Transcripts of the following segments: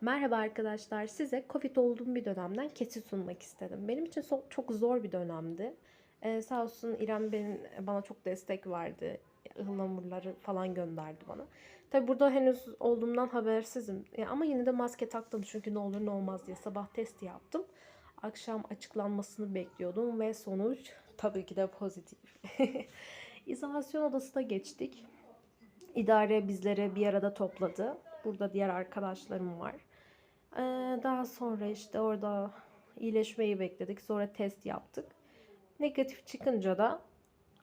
Merhaba arkadaşlar. Size Covid olduğum bir dönemden kesit sunmak istedim. Benim için çok zor bir dönemdi. Ee, sağ olsun İrem benim, bana çok destek verdi. Ihlamurları falan gönderdi bana. Tabi burada henüz olduğumdan habersizim. Ya ama yine de maske taktım çünkü ne olur ne olmaz diye sabah testi yaptım. Akşam açıklanmasını bekliyordum ve sonuç tabii ki de pozitif. İzolasyon odasına geçtik. İdare bizleri bir arada topladı. Burada diğer arkadaşlarım var. Ee, daha sonra işte orada iyileşmeyi bekledik. Sonra test yaptık. Negatif çıkınca da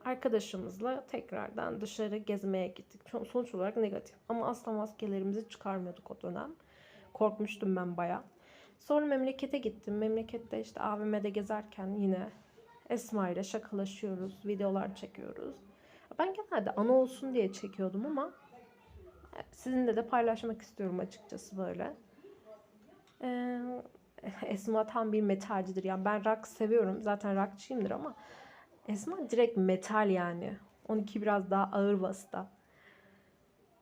arkadaşımızla tekrardan dışarı gezmeye gittik. Son- Sonuç olarak negatif. Ama asla maskelerimizi çıkarmıyorduk o dönem. Korkmuştum ben baya. Sonra memlekete gittim. Memlekette işte AVM'de gezerken yine Esma ile şakalaşıyoruz. Videolar çekiyoruz. Ben genelde ana olsun diye çekiyordum ama sizinle de paylaşmak istiyorum açıkçası böyle. Ee, Esma tam bir metalcidir. Yani ben rock seviyorum. Zaten rockçıyımdır ama Esma direkt metal yani. 12 biraz daha ağır basta.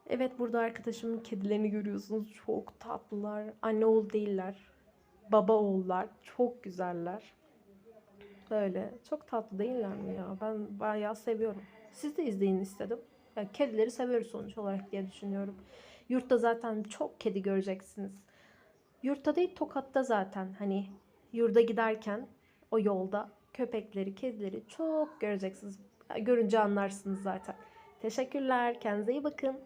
Evet burada arkadaşımın kedilerini görüyorsunuz. Çok tatlılar. Anne oğul değiller. Baba oğullar. Çok güzeller. Böyle çok tatlı değiller mi ya? Ben bayağı seviyorum. Siz de izleyin istedim. Yani kedileri seviyoruz sonuç olarak diye düşünüyorum. Yurtta zaten çok kedi göreceksiniz. Yurtta değil Tokat'ta zaten hani yurda giderken o yolda köpekleri, kedileri çok göreceksiniz. Görünce anlarsınız zaten. Teşekkürler. Kendinize iyi bakın.